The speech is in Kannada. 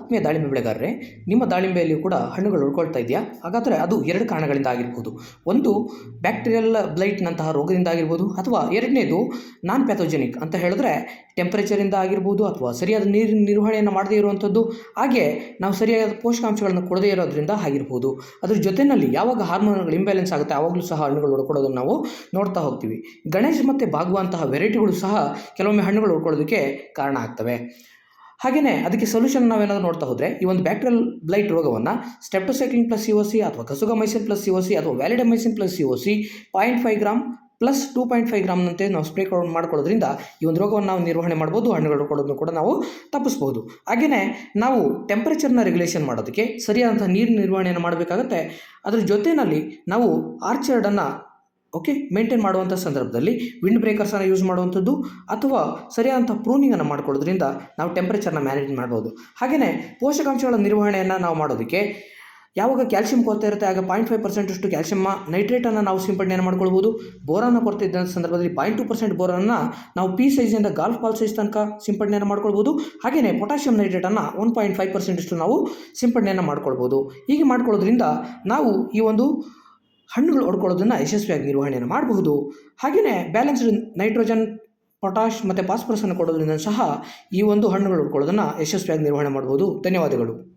ಆತ್ಮೀಯ ದಾಳಿಂಬೆ ಬೆಳೆಗಾರರೇ, ನಿಮ್ಮ ದಾಳಿಂಬೆಯಲ್ಲಿ ಕೂಡ ಹಣ್ಣುಗಳು ಉಳ್ಕೊಳ್ತಾ ಇದೆಯಾ? ಹಾಗಾದರೆ ಅದು ಎರಡು ಕಾರಣಗಳಿಂದ ಆಗಿರ್ಬೋದು. ಒಂದು, ಬ್ಯಾಕ್ಟೀರಿಯಲ್ ಬ್ಲೈಟ್ನಂತಹ ರೋಗದಿಂದ ಆಗಿರ್ಬೋದು, ಅಥವಾ ಎರಡನೇದು ನಾನ್ ಪ್ಯಾಥೋಜೆನಿಕ್ ಅಂತ ಹೇಳಿದ್ರೆ ಟೆಂಪರೇಚರಿಂದ ಆಗಿರ್ಬೋದು ಅಥವಾ ಸರಿಯಾದ ನೀರಿನ ನಿರ್ವಹಣೆಯನ್ನು ಮಾಡದೇ ಇರುವಂಥದ್ದು, ಹಾಗೆ ನಾವು ಸರಿಯಾದ ಪೋಷಕಾಂಶಗಳನ್ನು ಕೊಡದೇ ಇರೋದ್ರಿಂದ ಆಗಿರ್ಬೋದು. ಅದ್ರ ಜೊತೆಯಲ್ಲಿ ಯಾವಾಗ ಹಾರ್ಮೋನ್ಗಳು ಇಂಬ್ಯಾಲೆನ್ಸ್ ಆಗುತ್ತೆ, ಆವಾಗಲೂ ಸಹ ಹಣ್ಣುಗಳು ಉಳ್ಕೊಳ್ಳೋದನ್ನು ನಾವು ನೋಡ್ತಾ ಹೋಗ್ತೀವಿ. ಗಣೇಶ್ ಮತ್ತು ಬಾಗುವಂತಹ ವೆರೈಟಿಗಳು ಸಹ ಕೆಲವೊಮ್ಮೆ ಹಣ್ಣುಗಳು ಉಳ್ಕೊಳ್ಳೋದಕ್ಕೆ ಕಾರಣ ಆಗ್ತವೆ. ಹಾಗೆಯೇ ಅದಕ್ಕೆ ಸೊಲ್ಯೂಷನ್ ನಾವೇನಾದರೂ ನೋಡ್ತಾ ಹೋದರೆ ಈ ಒಂದು ಬ್ಯಾಕ್ಟೀರಿಯಲ್ ಬ್ಲೈಟ್ ರೋಗವನ್ನು streptocycline plus C O C ಅಥವಾ kasugamycin plus C O C ಅಥವಾ validamycin plus C O C point five gram plus two point five ಗ್ರಾಮ್ನಂತೆ ನಾವು ಸ್ಪ್ರೇ ಮಾಡ್ಕೊಳ್ಳೋದ್ರಿಂದ ಈ ಒಂದು ರೋಗವನ್ನು ನಾವು ನಿರ್ವಹಣೆ ಮಾಡ್ಬೋದು, ಹಣ್ಣುಗಳು ಕೊಡೋದನ್ನು ಕೂಡ ನಾವು ತಪ್ಪಿಸ್ಬೋದು. ಹಾಗೆಯೇ ನಾವು ಟೆಂಪರೇಚರ್ನ ರೆಗ್ಯುಲೇಷನ್ ಮಾಡೋದಕ್ಕೆ ಸರಿಯಾದಂಥ ನೀರಿನ ನಿರ್ವಹಣೆಯನ್ನು ಮಾಡಬೇಕಾಗತ್ತೆ. ಅದ್ರ ಜೊತೆಯಲ್ಲಿ ನಾವು ಆರ್ಚರ್ಡನ್ನು ಓಕೆ ಮೇಂಟೈನ್ ಮಾಡುವಂಥ ಸಂದರ್ಭದಲ್ಲಿ ವಿಂಡ್ ಬ್ರೇಕರ್ಸನ್ನು ಯೂಸ್ ಮಾಡುವಂಥದ್ದು ಅಥವಾ ಸರಿಯಾದಂಥ ಪ್ರೂನಿಂಗನ್ನು ಮಾಡ್ಕೊಳ್ಳೋದ್ರಿಂದ ನಾವು ಟೆಂಪ್ರೇಚರ್ನ ಮ್ಯಾನೇಜ್ ಮಾಡ್ಬೋದು. ಹಾಗೆಯೇ ಪೋಷಕಾಂಶಗಳ ನಿರ್ವಹಣೆಯನ್ನು ನಾವು ಮಾಡೋದಕ್ಕೆ ಯಾವಾಗ ಕ್ಯಾಲ್ಸಿಯಂ ಕೊರತೆ ಇರುತ್ತೆ ಆಗ ಪಾಯಿಂಟ್ ಫೈವ್ ಪರ್ಸೆಂಟಷ್ಟು ಕ್ಯಾಲ್ಸಿಯಮ್ಮ ನೈಟ್ರೇಟನ್ನು ನಾವು ಸಿಂಪಡಣೆಯನ್ನು ಮಾಡ್ಕೊಳ್ಬೋದು. ಬೋರಾನ ಕೊರತೆ ಇದ್ದ ಸಂದರ್ಭದಲ್ಲಿ ಪಾಯಿಂಟ್ ಟು ಪರ್ಸೆಂಟ್ ಬೋರನ್ನು ನಾವು ಪಿ ಸೈಜಿಂದ ಗಾಲ್ಫ್ ಬಾಲ್ ಸೈಜ್ ತನಕ ಸಿಂಪಡಣೆಯನ್ನು ಮಾಡ್ಕೊಳ್ಬೋದು. ಹಾಗೆಯೇ ಪೊಟ್ಯಾಷಿಯಂ ನೈಟ್ರೇಟನ್ನು ಒನ್ ಪಾಯಿಂಟ್ ಫೈವ್ ಪರ್ಸೆಂಟಷ್ಟು ನಾವು ಸಿಂಪಡಣೆಯನ್ನು ಮಾಡ್ಕೊಳ್ಬೋದು. ಹೀಗೆ ಮಾಡ್ಕೊಳ್ಳೋದ್ರಿಂದ ನಾವು ಈ ಒಂದು ಹಣ್ಣುಗಳು ಹೊಡ್ಕೊಳ್ಳೋದನ್ನು ಯಶಸ್ವಿಯಾಗಿ ನಿರ್ವಹಣೆಯನ್ನು ಮಾಡಬಹುದು. ಹಾಗೆಯೇ ಬ್ಯಾಲೆನ್ಸ್ಡ್ ನೈಟ್ರೋಜನ್ ಪೊಟಾಷ್ ಮತ್ತು ಫಾಸ್ಫರಸನ್ನು ಕೊಡೋದ್ರಿಂದ ಸಹ ಈ ಒಂದು ಹಣ್ಣುಗಳು ಹೊಡ್ಕೊಳ್ಳೋದನ್ನು ಯಶಸ್ವಿಯಾಗಿ ನಿರ್ವಹಣೆ ಮಾಡ್ಬೋದು ಧನ್ಯವಾದಗಳು.